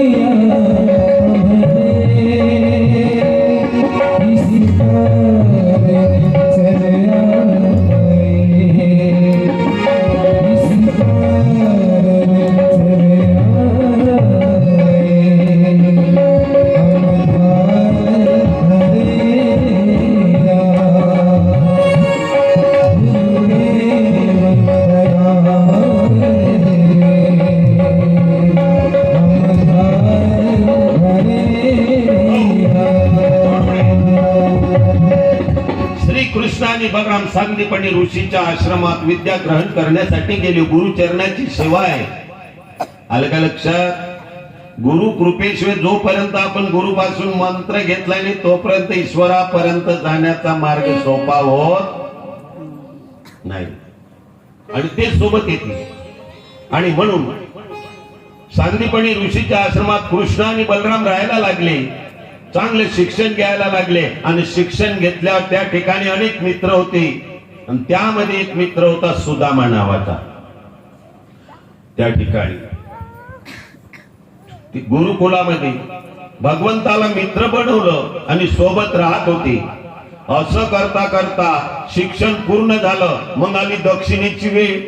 श्री कृष्ण आणि बलराम सांगलीपणी ऋषीच्या आश्रमात विद्या ग्रहण करण्यासाठी गेले. गुरुचरणाची सेवा आहे. आलं का लक्षात? गुरु कृपेशिवाय जोपर्यंत आपण गुरुपासून मंत्र घेतला नाही तोपर्यंत ईश्वरापर्यंत जाण्याचा मार्ग सोपा होत नाही. आणि ते सोबत येते आणि म्हणून सांगलीपणी ऋषीच्या आश्रमात कृष्ण आणि बलराम राहायला लागले. चांगले शिक्षण घ्यायला लागले आणि शिक्षण घेतल्यावर त्या ठिकाणी अनेक मित्र होते. आणि त्यामध्ये एक मित्र होता सुदामा नावाचा. त्या ठिकाणी. गुरुकुलामध्ये भगवंताला मित्र बनवलं आणि सोबत राहत होती. असं करता करता शिक्षण पूर्ण झालं. मग आली दक्षिणेची वेळ.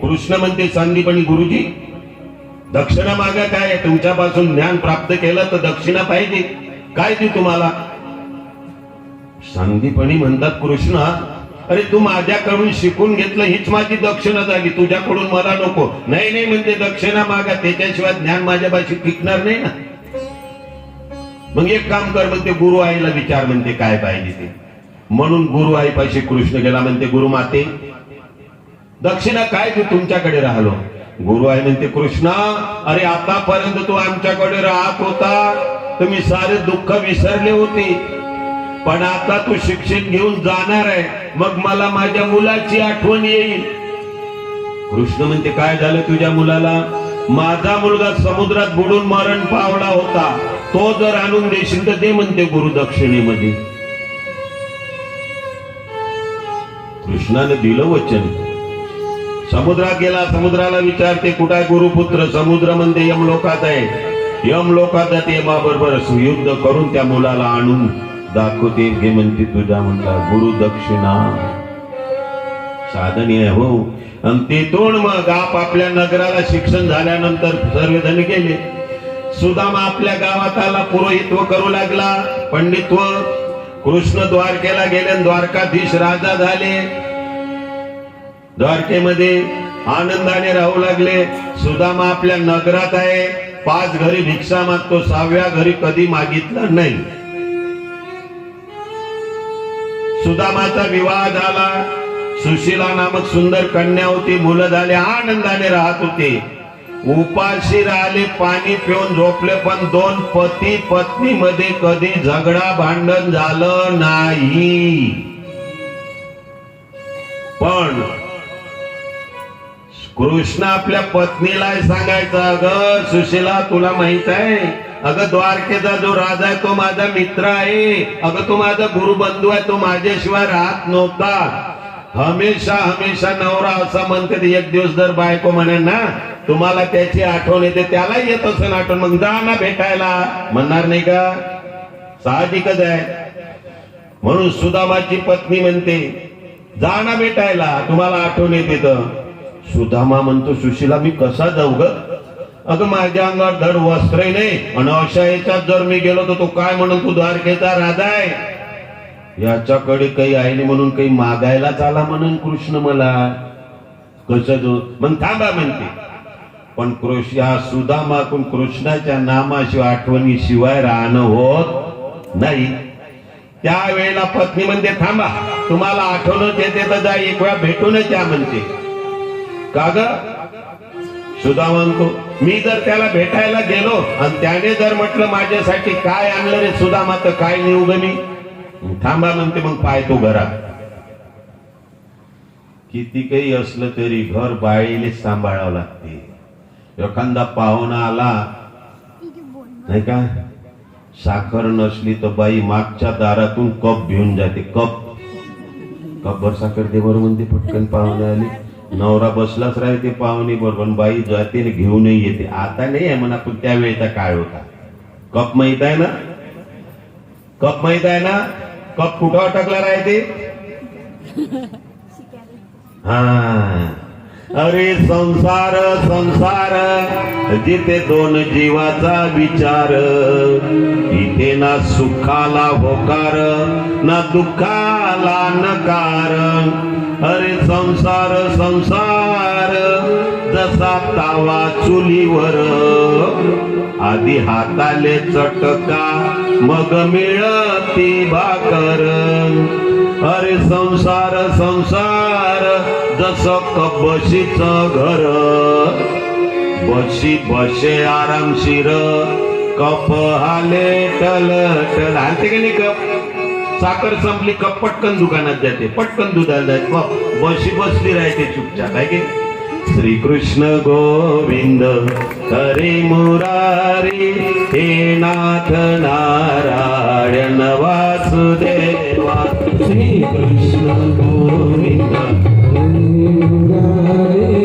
कृष्ण म्हणते सांदीपणी गुरुजी दक्षिणा मागा काय तुमच्यापासून ज्ञान प्राप्त केलं तर दक्षिणा पाहिजे. काय ती तुम्हाला? सांदीपणी म्हणतात कृष्णा अरे तू माझ्याकडून शिकून घेतलं हीच माझी दक्षिणा झाली तुझ्याकडून मला नको. नाही नाही म्हणते दक्षिणा मागा त्याच्याशिवाय ज्ञान माझ्या पाशी टिकणार नाही ना. मग एक काम कर म्हणते गुरु आईला विचार म्हणते काय पाहिजे ते. म्हणून गुरु आईपाशी कृष्ण गेला म्हणते गुरु माते दक्षिणा काय तू तुमच्याकडे राहिलो? गुरु आई म्हणते कृष्णा अरे आतापर्यंत तू आमच्याकडे राहत होता. तुम्ही सारे दुःख विसरले होते. पण आता तू शिक्षण घेऊन जाणार आहे. मग मला माझ्या मुलाची आठवण येईल. कृष्ण म्हणते काय झालं तुझ्या मुलाला? माझा मुलगा समुद्रात बुडून मरण पावला होता. तो जर आणून देशील तर ते म्हणते गुरु दक्षिणेमध्ये. कृष्णाने दिलं वचन. समुद्रात गेला समुद्राला विचारते कुठं आहे गुरुपुत्र? समुद्र म्हणते यमलोकात आहे. यम यमलोकात ते यमाबरोबर युद्ध करून त्या मुलाला आणून दाखवते. हे म्हणते तुझ्या म्हणला गुरु दक्षिणा. साधन हो. आणि तिथून मग आप आपल्या नगराला शिक्षण झाल्यानंतर सर्वजण गेले. सुदामा आपल्या गावात आला पुरोहित्व करू लागला. पंडित्व कृष्ण द्वारकेला गेले द्वारकाधीश राजा झाले. द्वारकेमध्ये आनंदाने राहू लागले. सुदामा आपल्या नगरात आहे. पाच घरी भिक्षा मागतो सहाव्या घरी कधी मागितलं नाही. सुदामाचा विवाह झाला. सुशीला नामक सुंदर कन्या होती मुलं झाले आनंदाने राहत होते. उपाशी राहिले पाणी पिऊन झोपले पण दोन पती पत्नी मध्ये कधी झगडा भांडण झालं नाही. पण कृष्ण आपल्या पत्नीला सांगायचं अगं सुशीला तुला माहीत आहे? अगं द्वारकेचा जो राजा आहे तो माझा मित्र आहे. अगं तो माझा गुरुबंधू आहे तो माझ्याशिवाय राहत नव्हता. हमेशा हमेशा नवरा असा म्हणते एक दिवस जर बायको म्हणे ना तुम्हाला त्याची आठवण येते त्याला येत असेल आठवण मग जा ना भेटायला. म्हणणार नाही का? साहजिकच आहे. म्हणून सुदामाची पत्नी म्हणते जा ना भेटायला तुम्हाला आठवण येते तर. सुदामा म्हणतो सुशीला मी कसा जाऊ ग? अगं माझ्या अंगावर धड वस्त्र नाही. आणि अशा याच्यात जर मी गेलो तर तो काय म्हणून तू द्वारकेचा राजा आहे? याच्याकडे काही आहे नाही म्हणून काही मागायलाच आला म्हणून कृष्ण मला. कसं जो मग थांबा म्हणते. पण कृष्ण हा सुदामाकून कृष्णाच्या नामाशिवाय आठवणी शिवाय राहणं होत नाही. त्यावेळेला पत्नी म्हणते थांबा तुम्हाला आठवणच येते तर जा एक वेळा भेटूनच या म्हणते. का ग सुधा म्हणतो मी जर त्याला भेटायला गेलो आणि त्याने जर म्हटलं माझ्यासाठी काय आणलं रे सुदामा मात्र काय नेऊ ग मी थांबा म्हणते मग पाहतो घरात किती काही असलं तरी घर बाईले सांभाळावं लागते. एखादा पाहुणा आला नाही का? साखर नसली तर बाई मागच्या दारातून कप घेऊन जाते कप. कपभर साखर दे बरं म्हणते पटकन पाहुणे आली. नवरा बसलाच राहते पाहुणी बरोबर बाई जाते घेऊनही येते. आता नाही आहे म्हणा पण त्यावेळेचा काळ होता. कप माहीत आहे ना? कप माहीत आहे ना? कप कुठं अटकला राहते? हा. अरे संसार संसार जिथे दोन जीवाचा विचार इथे ना सुखाला होकार ना दुःखाला नकार. अरे संसार संसार जसा तावा चुलीवर. आधी हाताले चटका मग मिळती भाकर. अरे संसार संसार जस कबशीच घर. बशी बसे आरामशीर कप हाले टल टल हालते की नाही कप? साखर संपली का पटकन दुकानात जाते पटकन दुधाला जाते. बशी बसली राहते चुपचाप आहे की श्री कृष्ण गोविंद हरे मुरारी हे नाथ नारायण वासुदेवा. श्री कृष्ण गोविंद हरे मुरारी